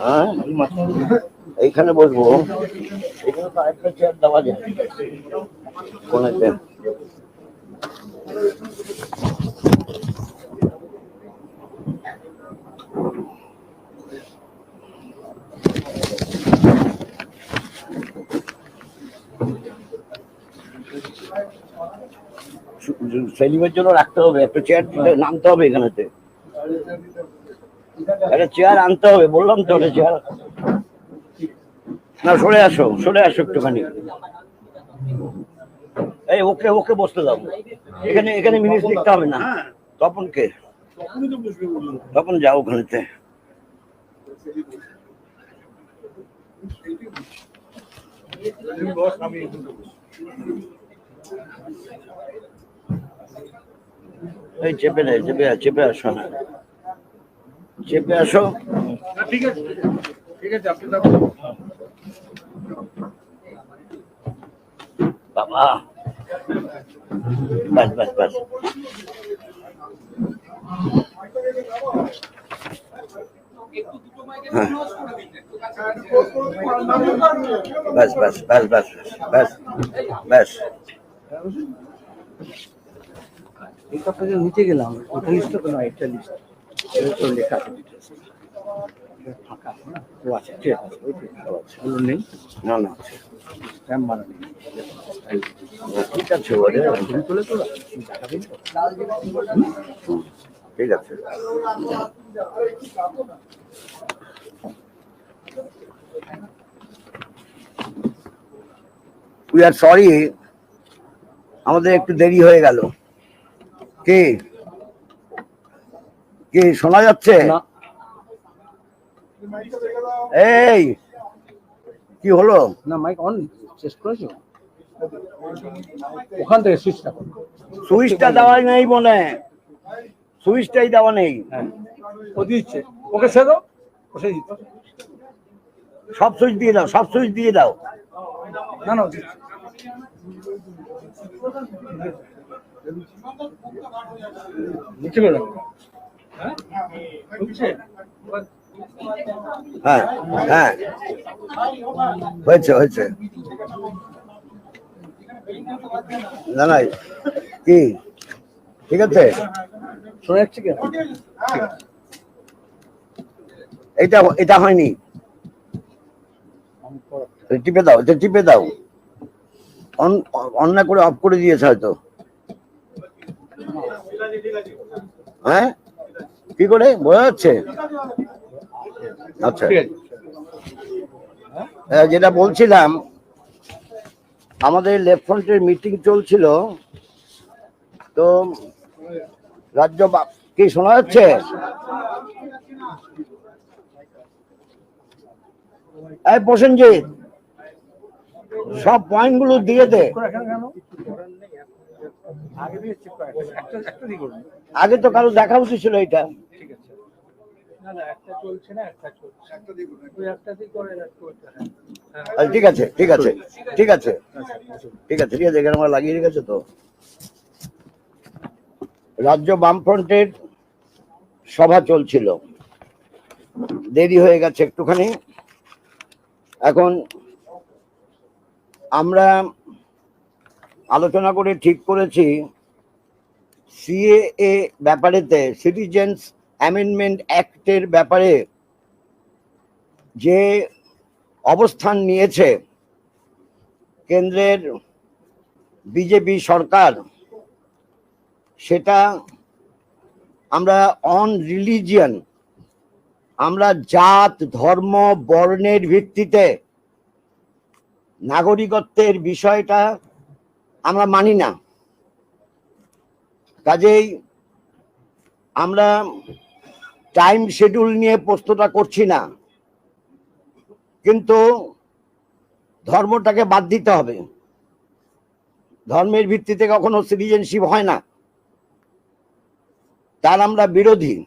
হ্যাঁ এইখানে বসবো। এখানে তো আরেকটা চেয়ার দেওয়া যায়। কোনেতে সেলিমের জন্য রাখতে হবে একটা চেয়ার নামতে হবে এখানেতে। একটা চেয়ার আনতে হবে বললাম তো একটা চেয়ার না সরে আসো সরে আসো একটুখানি। এই ওকে ওকে বসতে দাও। এখানে এখানে মিনিট লিখতে হবে না। তপন কে তপন যাও ওখানেতে। এই চেপে নেই চেপে চেপে আসো না। চেপে আসো। ঠিক আছে। ঠিক আছে আপনি বাবা। বাস বাস বাস। হ্যাঁ। বাস বাস বাস বাস বাস বাস। এই কাপটা যে নিচে গেলাম ওটা লিস্ট তো নয় এটা লিস্ট তো লেখা আছে। ফাঁকা না? ও আছে ঠিক আছে ওই আছে। নেই? না না স্ট্যাম্প মারা নেই ঠিক আছে তুলে তো ঠিক উই আর সরি আমাদের একটু দেরি হয়ে গেল। কে? কে শোনা যাচ্ছে? এই! কি হলো? না মাইক অন চেষ্টা করেছ? ওখান থেকে সুইচটা সুইচটা দেওয়া নেই মনে সুইচটাই দেওয়া নেই। ও দিচ্ছে। ওকে সে দাও ও সে দিচ্ছে। সব সুইচ দিয়ে দাও সব সুইচ দিয়ে দাও। না না। নিচে করে রাখো। হ্যাঁ? হ্যাঁ হ্যাঁ। হয়েছে হয়েছে। না না কি? ঠিক আছে? শোনা যাচ্ছে এটা এটা হয়নি। টিপে দাও এটা টিপে দাও। অন অন্যায় করে অফ করে দিয়েছে হয়তো। হ্যাঁ? কি করে? বোঝা যাচ্ছে? আচ্ছা। আহ, যেটা বলছিলাম আমাদের লেফট ফ্রন্টের মিটিং চলছিল তো রাজ্য কি শোনা যাচ্ছে? এই প্রসেনজিৎ সব পয়েন্টগুলো দিয়ে দে। আগে তো কারও দেখা উচিত ছিল এটা। না না একটা চলছে না একটা চলছে। একটা দিয়ে ওই একটা করে করতে হ্যাঁ। হ্যাঁ। আচ্ছা, ঠিক আছে ঠিক আছে ঠিক আছে। ঠিক আছে ঠিক আছে এখানে আমার লাগিয়ে রেখেছে তো? রাজ্য বামফ্রন্টের সভা চলছিল। দেরি হয়ে গেছে একটুখানি। এখন আমরা আলোচনা করে ঠিক করেছি সিএএ ব্যাপারেতে সিটিজেন্স অ্যামেন্ডমেন্ট অ্যাক্টের ব্যাপারে যে অবস্থান নিয়েছে, কেন্দ্রের বিজেপি সরকার, সেটা আমরা অন রিলিজিয়ান আমরা জাত, ধর্ম, বর্ণের ভিত্তিতে নাগরিকত্বের বিষয়টা আমরা মানি না। কাজেই আমরা টাইম শিডিউল নিয়ে প্রশ্নটা করছি না। কিন্তু ধর্মটাকে বাদ দিতে হবে। ধর্মের ভিত্তিতে কখনো সিটিজেনশিপ হয় না। তার আমরা বিরোধী।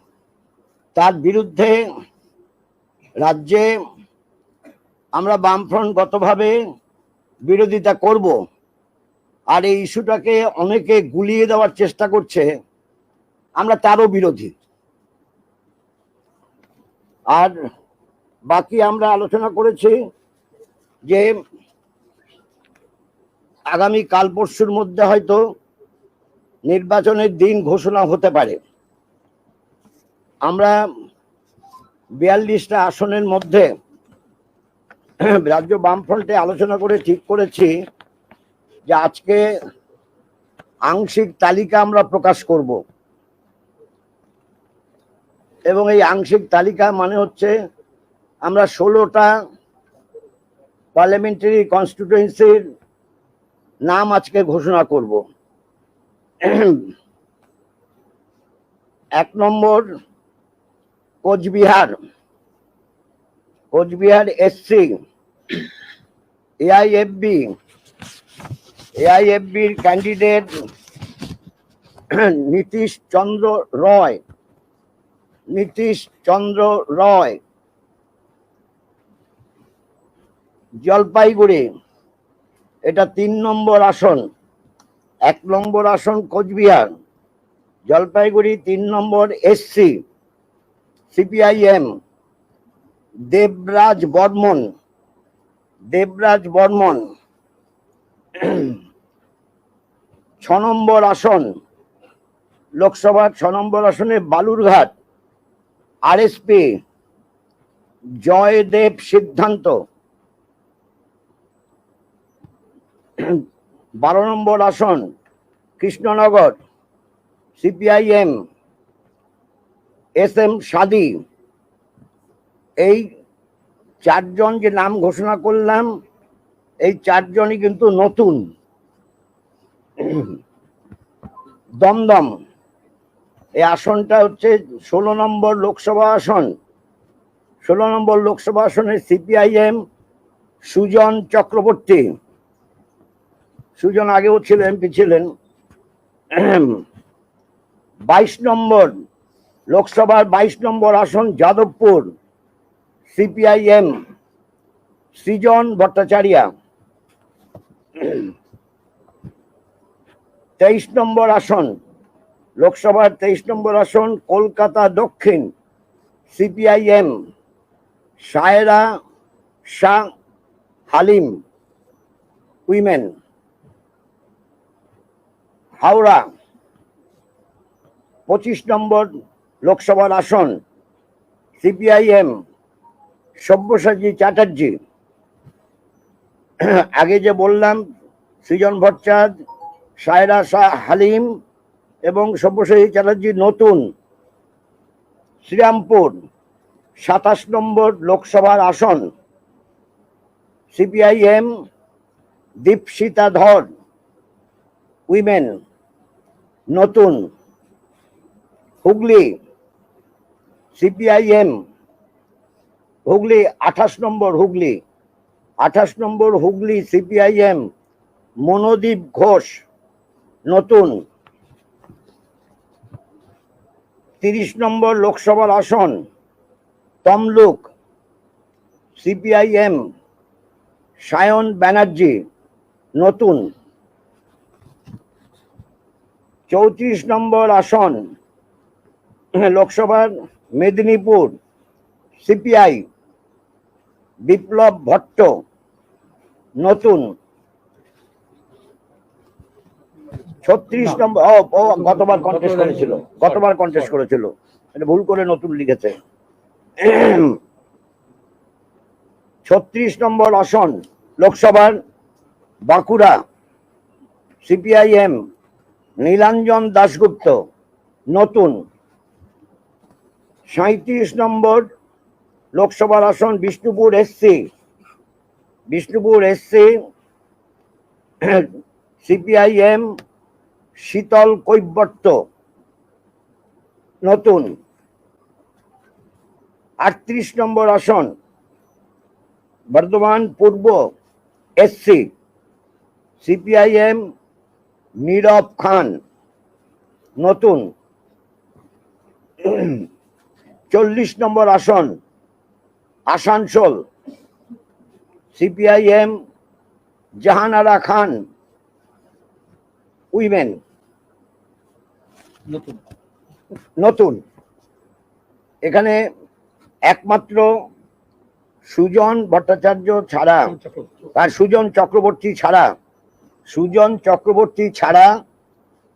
তার বিরুদ্ধে রাজ্যে আমরা বামফ্রন্টগতভাবে বিরোধিতা করব। আর এই ইস্যুটাকে অনেকে গুলিয়ে দেওয়ার চেষ্টা করছে। আমরা তারও বিরোধী। আর বাকি আমরা আলোচনা করেছি যে আগামী কাল পরশুর মধ্যে হয়তো নির্বাচনের দিন ঘোষণা হতে পারে। আমরা বিয়াল্লিশটা আসনের মধ্যে রাজ্য বামফ্রন্টে আলোচনা করে ঠিক করেছি যে আজকে আংশিক তালিকা আমরা প্রকাশ করব। এবং এই আংশিক তালিকা মানে হচ্ছে আমরা ষোলোটা পার্লামেন্টারি কনস্টিটুয়েন্সির নাম আজকে ঘোষণা করব। এক নম্বর কোচবিহার। কোচবিহার এসসি এআইএফবি এআইএফবির ক্যান্ডিডেট নীতিশ চন্দ্র রয়। নীতিশ চন্দ্র রয়। জলপাইগুড়ি, এটা তিন নম্বর আসন, এক নম্বর আসন কোচবিহার, জলপাইগুড়ি তিন নম্বর এসসি সিপিআইএম দেবরাজ বর্মন দেবরাজ বর্মন। ছ নম্বর আসন, লোকসভার ছ নম্বর আসনে বালুরঘাট আরএসপি জয়দেব সিদ্ধান্ত বারো নম্বর আসন, Krishnanagar CPIM S M Sadi এই চারজন যে নাম ঘোষণা করলাম, এই চারজনই কিন্তু নতুন। দমদম এই আসনটা হচ্ছে ষোলো নম্বর লোকসভা আসন। ষোলো নম্বর লোকসভা আসনে সিপিআইএম সুজন চক্রবর্তী। সুজন আগেও ছিল, এমপি ছিলেন। বাইশ নম্বর লোকসভার বাইশ নম্বর আসন যাদবপুর, সিপিআইএম সৃজন ভট্টাচার্য। তেইশ নম্বর আসন লোকসভার তেইশ নম্বর আসন, কলকাতা দক্ষিণ, সিপিআইএম, সায়রা শাহ হালিম, উইমেন। হাওড়া, পঁচিশ নম্বর লোকসভার আসন, সিপিআইএম, সব্যসাচী চ্যাটার্জি। আগে যে বললাম, সৃজন ভট্টাচার্য, সায়রা শাহ হালিম এবং সব্যসাচী চ্যাটার্জি নতুন শ্রীরামপুর, সাতাশ নম্বর লোকসভার আসন, সিপিআইএম, দীপশিতা ধর, উইমেন, নতুন হুগলি, সিপিআইএম, হুগলি, আঠাশ নম্বর হুগলি, আঠাশ নম্বর হুগলি সিপিআইএম, মনোদীপ ঘোষ, নতুন তিরিশ নম্বর লোকসভার আসন, তমলুক, সিপিআইএম, সায়ন ব্যানার্জি, নতুন। চৌত্রিশ নম্বর আসন, লোকসভার মেদিনীপুর, সিপিআই, বিপ্লব ভট্ট, নতুন। ছত্রিশ নম্বর ও গতবার কন্টেস্ট করেছিল গতবার কন্টেস্ট করেছিল। এটা ভুল করে নতুন লিখেছে। ছত্রিশ নম্বর আসন লোকসভার বাঁকুড়া সিপিআইএম নীলাঞ্জন দাশগুপ্ত নতুন। সাঁত্রিশ নম্বর লোকসভার আসন Bishnupur SC. Bishnupur SC CPIM Sheetal Kaibarta. নতুন। আটত্রিশ নম্বর আসন। বর্ধমান পূর্ব এসসি সিপিআইএম নীরব খান। নতুন। চল্লিশ নম্বর আসন, আসানসোল। সিপিআইএম জাহানারা খান। উইমেন। নতুন। এখানে একমাত্র সুজন ভট্টাচার্য ছাড়া আর সুজন চক্রবর্তী ছাড়া সুজন চক্রবর্তী ছাড়া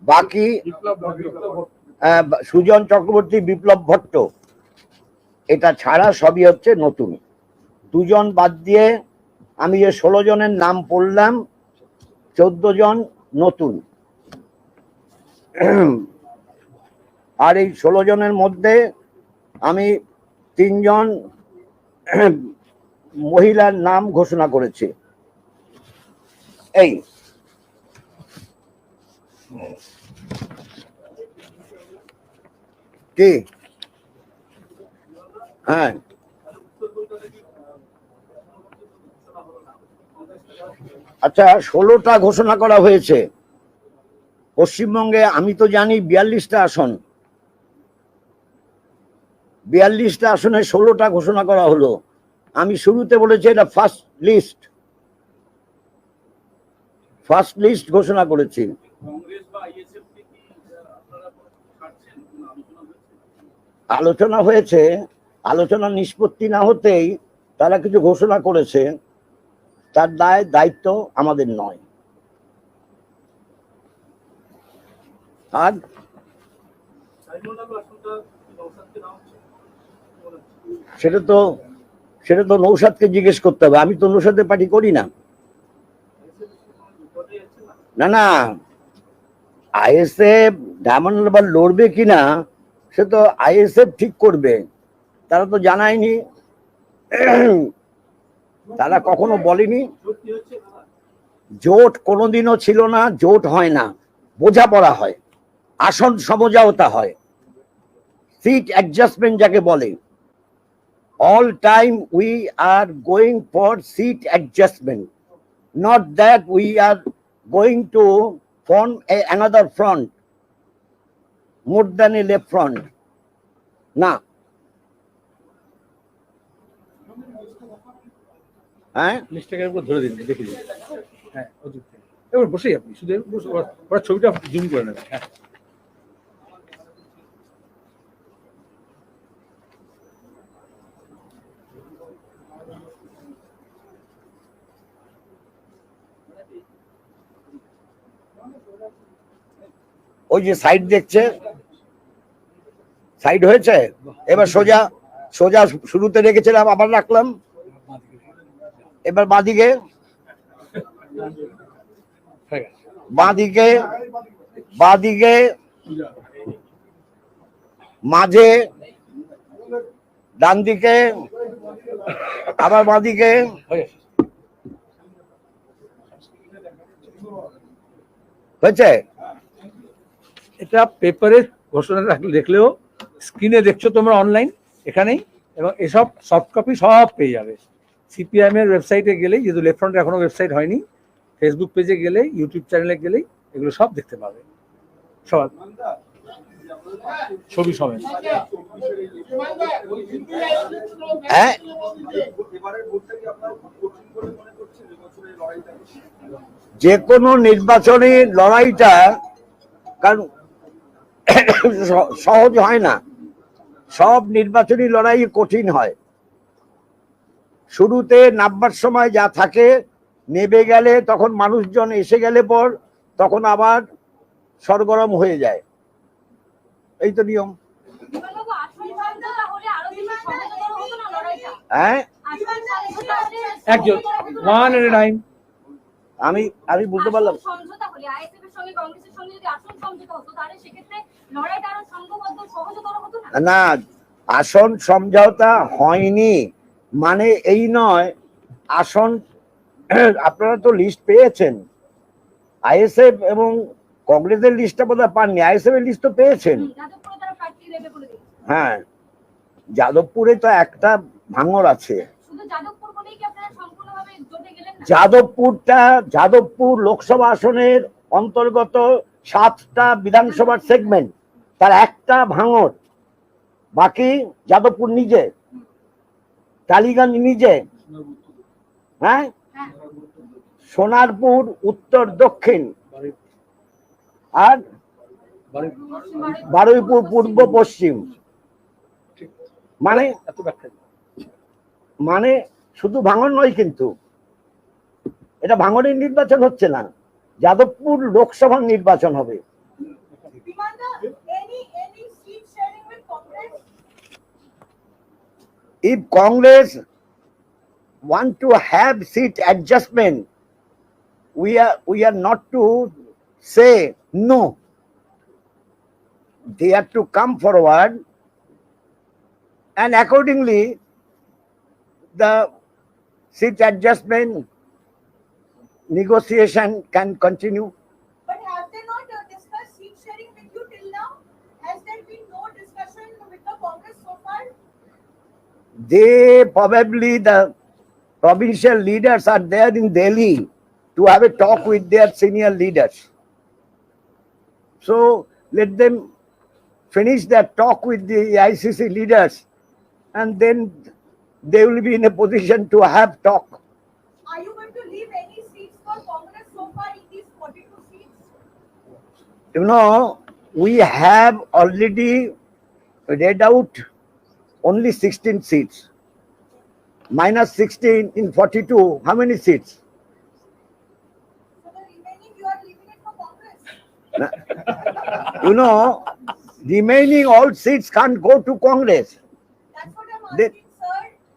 বাকি সুজন চক্রবর্তী বিপ্লব ভট্ট। এটা ছাড়া সবই হচ্ছে নতুন। দুজন বাদ দিয়ে আমি যে ষোলো জনের নাম পড়লাম চোদ্দ জন নতুন। আর এই ষোলো জনের মধ্যে আমি তিনজন মহিলার নাম ঘোষণা করেছি। এই। কি? হ্যাঁ। আচ্ছা ষোলোটা ঘোষণা করা হয়েছে। পশ্চিমবঙ্গে আমি তো জানি বিয়াল্লিশটা আসন। বিয়াল্লিশটা আসনে ষোলোটা ঘোষণা করা হলো। আমি শুরুতে বলেছি এটা ফার্স্ট লিস্ট ফার্স্ট লিস্ট ঘোষণা করেছি। আলোচনা হয়েছে? আলোচনা নিষ্পত্তি না হতেই তারা কিছু ঘোষণা করেছে। তার দায় দায়িত্ব আমাদের নয়। আর সাইমন্ডাল আসনটা নৌসাদকে দেওয়া হচ্ছে সেটা তো সেটা তো নৌসাদকে জিজ্ঞেস করতে হবে। আমি তো নৌসাদের পার্টি করি না। না না। না আইএসএফ ডায়মন্ড হারবার লড়বে কিনা সে তো আইএসএফ ঠিক করবে। তারা তো জানায়নি। তারা কখনো বলেনি। জোট কোনোদিনও ছিল না, জোট হয় না। বোঝাপড়া হয়। আসন সমঝাওতা হয়। সিট অ্যাডজাস্টমেন্ট যাকে বলে। All time we are going for seat adjustment not that we are going to form a another front more than a left front না হ্যাঁ লিস্টটাকে ওই যে সাইড দেখছে? সাইড হয়েছে? এবার সোজা সোজা শুরুতে রেখেছিলাম, আবার রাখলাম। এবার বাঁদিকে। বাঁদিকে বাঁদিকে, মাঝে ডান দিকে আবার বাঁদিকে হয়ে গেছে হয়েছে? এটা পেপারে ঘোষণা দেখলেও স্ক্রিনে দেখছ তোমরা অনলাইন এখানেই, এবং এসব সফট কপি সব পেয়ে যাবে। সিপিআইএম এর ওয়েবসাইটে গেলেই, যেহেতু লেফট ফ্রন্টের এখনও ওয়েবসাইট হয়নি ফেসবুক পেজে গেলেই ইউটিউব চ্যানেলে গেলেই, এগুলো সব দেখতে পাবে। সব ছবি সমেত। হ্যাঁ? যে কোনো নির্বাচনী লড়াইটা কারণ সহজ হয় না। সব নির্বাচনী লড়াই কঠিন হয়। শুরুতে নামবার সময় যা থাকে নেবে গেলে তখন মানুষজন এসে গেলে পর তখন আবার সরগরম হয়ে যায়। এই তো নিয়ম? হ্যাঁ? একজন। ওয়ান এট টাইম আমি আমি বুঝতে পারলাম? না আসন সমঝোতা হয়নি। মানে এই নয় আসন আপনারা তো লিস্ট পেয়েছেন। আইএসএফ এবং কংগ্রেসের লিস্টটা বোধহয় পাননি আইএসএফ এর লিস্ট তো পেয়েছেন। হ্যাঁ যাদবপুরে তো একটা ভাঙর আছে? যাদবপুরটা যাদবপুর লোকসভা আসনের অন্তর্গত সাতটা বিধানসভার সেগমেন্ট তার একটা ভাঙর বাকি যাদবপুর নিজে টালিগঞ্জ নিজে হ্যাঁ হ্যাঁ সোনারপুর উত্তর দক্ষিণ আর বারুইপুর পূর্ব পশ্চিম। মানে মানে শুধু ভাঙন নয় কিন্তু, এটা ভাঙনের নির্বাচন হচ্ছে না, যাদবপুর লোকসভা নির্বাচন হবে। If Congress one to have seat adjustment we are we are not to say no. They have to come forward, and accordingly, the seat adjustment negotiation can continue. But have they not uh, discussed seat sharing with you till now? Has there been no discussion with the Congress so far? they probably the provincial leaders are there in Delhi to have a talk with their senior leaders. So let them finish their talk with the ICC leaders and then they will be in a position to have talk. Are you going to leave any seats for Congress so far in these forty-two seats? You know, we have already read out only 16 seats. Minus 16 in 42, how many seats? So the remaining you are leaving it for Congress? You know, remaining all seats can't go to Congress. That's what I'm They- sir.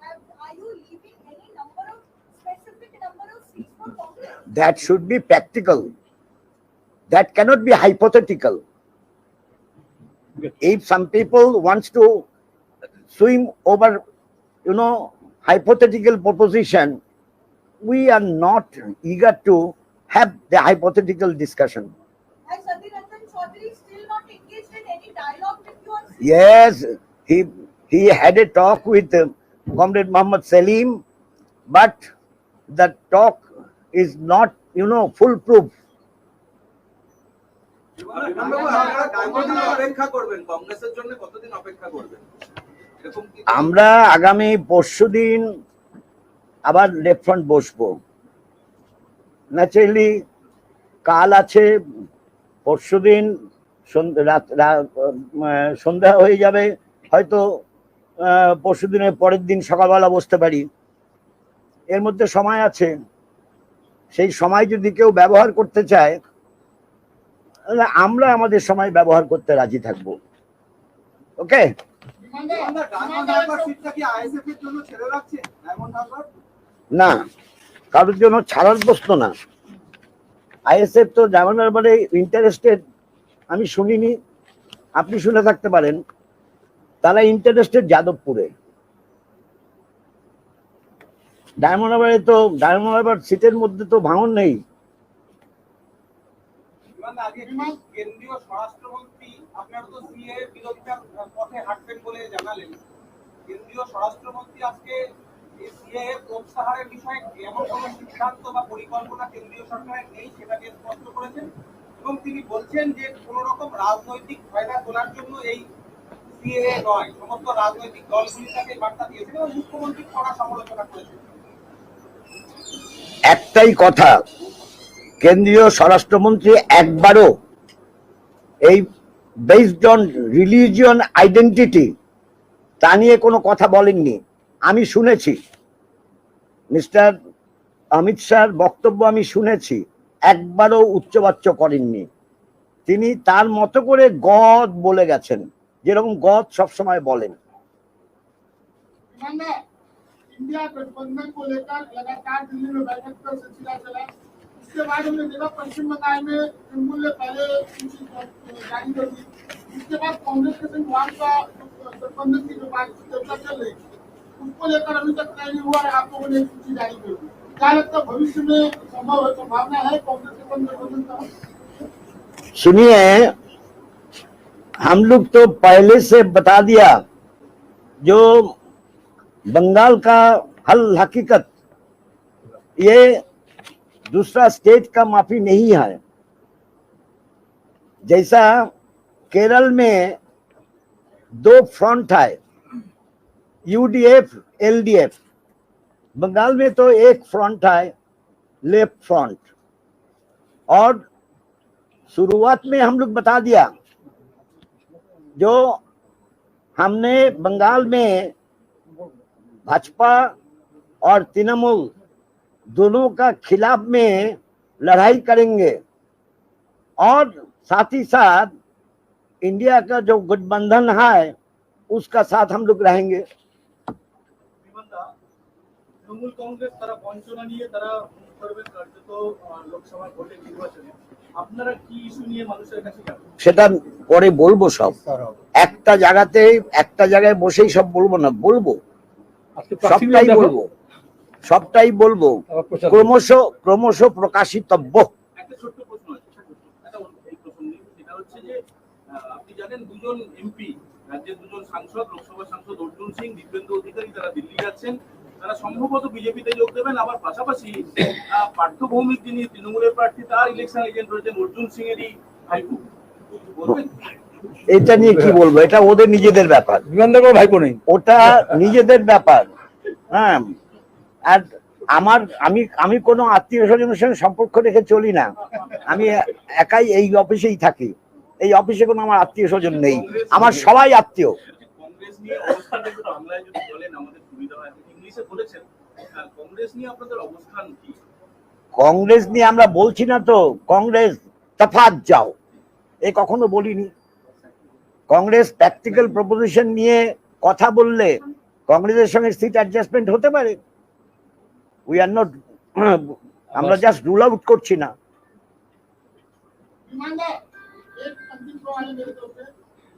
Have, are you leaving any number of, specific number of seats for Congress? That should be practical. That cannot be hypothetical. If some people wants to swim over, you know, hypothetical proposition, we are not eager to have the hypothetical discussion. Yes, he he had a talk with uh, Comrade Muhammad Salim, but the talk is not, you know, foolproof. আমরা আগামী পরশুদিন আবার left front বসবো naturally কাল আছে রাত, রা- সন্ধ্যা হয়ে যাবে, হয়তো পরশু দিনের পরের দিন সকালবেলা বসতে পারি। এর মধ্যে সময় আছে। সেই সময় যদি কেউ ব্যবহার করতে চায়, তাহলে আমরা আমাদের সময় ব্যবহার করতে রাজি থাকব। ওকে? না, কারোর জন্য ছাড়ার প্রশ্ন না। আইএসএফ তো ডায়মন্ড হারবারে ইন্টারেস্টেড আমি শুনিনি। আপনি শুনে থাকতে পারেন। তারা ইন্টারেস্টেড যাদবপুরে। ডায়মন্ড হারবারে তো ডায়মন্ড হারবার সিটের মধ্যে তো ভাঙন নেই। কেন্দ্রীয় স্বরাষ্ট্রমন্ত্রী আপনার তো সিএ বিরোধিতার পথে হাঁটবেন বলে জানালেন। কেন্দ্রীয় স্বরাষ্ট্রমন্ত্রী আজকে একটাই কথা, কেন্দ্রীয় স্বরাষ্ট্রমন্ত্রী একবারও এই বেসড অন রিলিজিয়ন আইডেন্টিটি তা নিয়ে কোনো কথা বলেননি। আমি শুনেছি মিস্টার অমিত শাহর বক্তব্য আমি শুনেছি একবারও উচ্চবাচ্য করেননি তিনি তার মতো করে গদ বলে গেছেন যেরকম গদ সবসময় বলেন मानना इंडिया गठबंधन को लेकर लगातार दिल्ली में बैठक का सिलसिला चला इसके बाद हमने देखा पश्चिम बंगाल में तृणमूल ने पहले सूची जारी कर दी उसके बाद कांग्रेस के संग वहां का गठबंधन की जो बात चर्चा चल रही थी उसको लेकर अभी तक तय नहीं हुआ है आप लोगों ने सूची जारी कर। दी क्या लगता है भविष्य में संभव है, संभावना है, कांग्रेस के गठबंधन का सुनिए, हम लोग तो पहले से बता दिया, जो बंगाल का हल हकीकत, ये दूसरा स्टेट का माफ़ी नहीं है। जैसा केरल में दो फ्रंट है यूडीएफ एलडीएफ बंगाल में तो एक फ्रंट है लेफ़्ट फ्रंट और शुरुआत में हम लोग बता दिया, जो हमने बंगाल में भाजपा और तृणमूल दोनों का खिलाफ में लड़ाई करेंगे, और साथ ही साथ इंडिया का जो गठबंधन है, उसका साथ हम लोग रहेंगे। তৃণমূল কংগ্রেস তারা বঞ্চনা নিয়ে তারা করবেন কার্যত লোকসভা ভোটে নির্বাচনে। আপনারা কি ইস্যু নিয়ে মানুষের কাছে যাবেন? সেটা পরে বলব সব। একটা জায়গাতে একটা জায়গায় বসেই সব বলব না বলব। সবটাই বলব। সবটাই বলব। ক্রমশ ক্রমশ প্রকাশিতব্য। একটা ছোট্ট প্রশ্ন আছে একটা এই প্রসঙ্গে সেটা হচ্ছে যে আপনি জানেন দুজন এমপি রাজ্যের দুজন সাংসদ লোকসভা সাংসদ অর্জুন সিং দিব্যেন্দু অধিকারী তারা দিল্লি যাচ্ছেন। তারা সম্ভবত বিজেপিতে যোগ দেবেন। আবার পাশাপাশি আহ, পার্থ ভৌমিক যিনি তৃণমূলের প্রার্থী তার ইলেকশন এজেন্ট রয়েছেন অর্জুন সিং এরই ভাইপো। বলবেন? এটা নিয়ে কি বলব? এটা ওদের নিজেদের ব্যাপার। বিমানদার কোনো ভাইপো নেই। ওটা নিজেদের ব্যাপার। হ্যাঁ। আর আমার আমি আমি কোনো আত্মীয় স্বজনের সঙ্গে সম্পর্ক রেখে চলি না। আমি একাই এই অফিসেই থাকি। এই অফিসে কোনো আমার আত্মীয় স্বজন নেই। আমার সবাই আত্মীয়। কংগ্রেস নিয়ে আমরা বলছি না তো কংগ্রেস তফাৎ যাও। এ কখনো বলিনি। কংগ্রেস প্র্যাকটিক্যাল প্রপোজিশন নিয়ে কথা বললে কংগ্রেসের সঙ্গে সিট অ্যাডজাস্টমেন্ট হতে পারে। উই আর নট আমরা জাস্ট রুল আউট করছি না।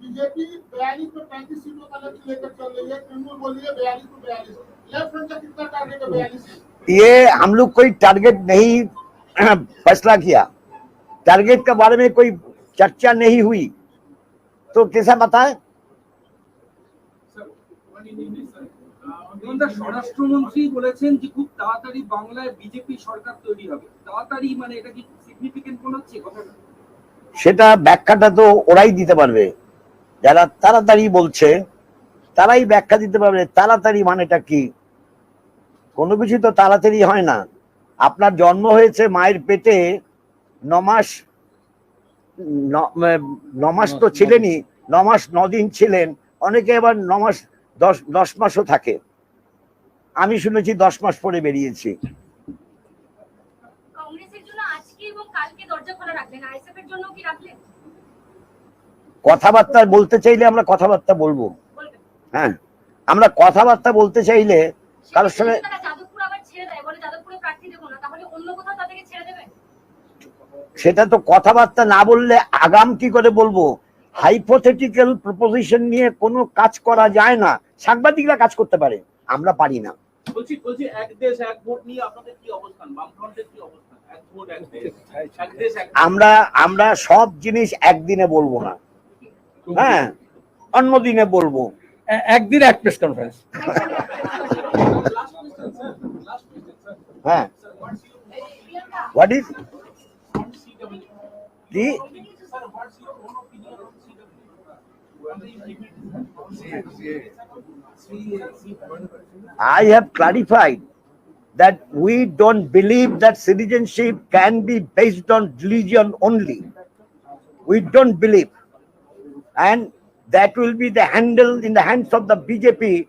बीजेपी बयालीस पे पैंतीस सीटों का लक्ष्य लेकर चल रही है तृणमूल बोल रही है बयालीस पे बयालीस लेफ्ट फ्रंट का कितना टारगेट है बयालीस ये हम लोग कोई टारगेट नहीं फैसला किया टारगेट के बारे में कोई चर्चा नहीं हुई तो कैसा बताए বিমলদা স্বরাষ্ট্রমন্ত্রী বলেছেন যে খুব তাড়াতাড়ি বাংলায় বিজেপি সরকার তৈরি হবে তাড়াতাড়ি মানে এটা কি সিগনিফিকেন্ট মনে হচ্ছে কথাটা সেটা ব্যাখ্যাটা তো ওরাই দিতে পারবে যারা তাড়াতাড়ি বলছে, তারাই ব্যাখ্যা দিতে পারবে তাড়াতাড়ি মানেটা কি। কোনো কিছু তো তাড়াতাড়ি হয় না। আপনার জন্ম হয়েছে মায়ের পেটে নমাস নমাস তো ছিলেনই নমাস নদিন ছিলেন, অনেকে আবার নমাস দশ দশ মাসও থাকে। আমি শুনেছি দশ মাস পরে বেরিয়েছি। কংগ্রেসের জন্য আজকে এবং কালকে দরজা খোলা আইএসএফ এর জন্য কি রাখলেন? কথাবার্তা বলতে চাইলে আমরা কথাবার্তা বলব। হ্যাঁ আমরা কথাবার্তা বলতে চাইলে কারোর সঙ্গে সেক্ষেত্রে তারা যাদবপুর আবার ছেড়ে দেয় বলে যাদবপুরে প্রার্থী দেবো না তাহলে অন্য কোথাও তাদেরকে ছেড়ে দেবেন সেটা তো কথাবার্তা না বললে আগাম কি করে বলব? হাইপোথেটিক্যাল প্রপোজিশন নিয়ে কোনো কাজ করা যায় না। সাংবাদিকরা কাজ করতে পারে আমরা পারি না। বলছি বলছি এক দেশ এক ভোট নিয়ে আপনাদের কি অবস্থান? বামফ্রন্টের কি অবস্থান? এক ভোট এক দেশ এক দেশ এক ভোট। আমরা আমরা সব জিনিস একদিনে বলব না। হ্যাঁ অন্য দিনে বলবো এ- একদিন এক press conference Last question, sir. Last question, sir. হ্যাঁ Sir, what's your Priyanka what is on CW? The Sir, what's your own opinion on CW? On the implementation. I have clarified that we don't believe that citizenship can be based on religion only. We don't believe. and that will be the handle in the hands of the BJP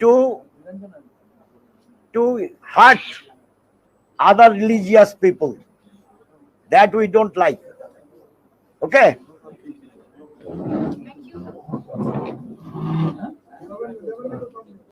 to to hurt other religious people. That we don't like. Okay.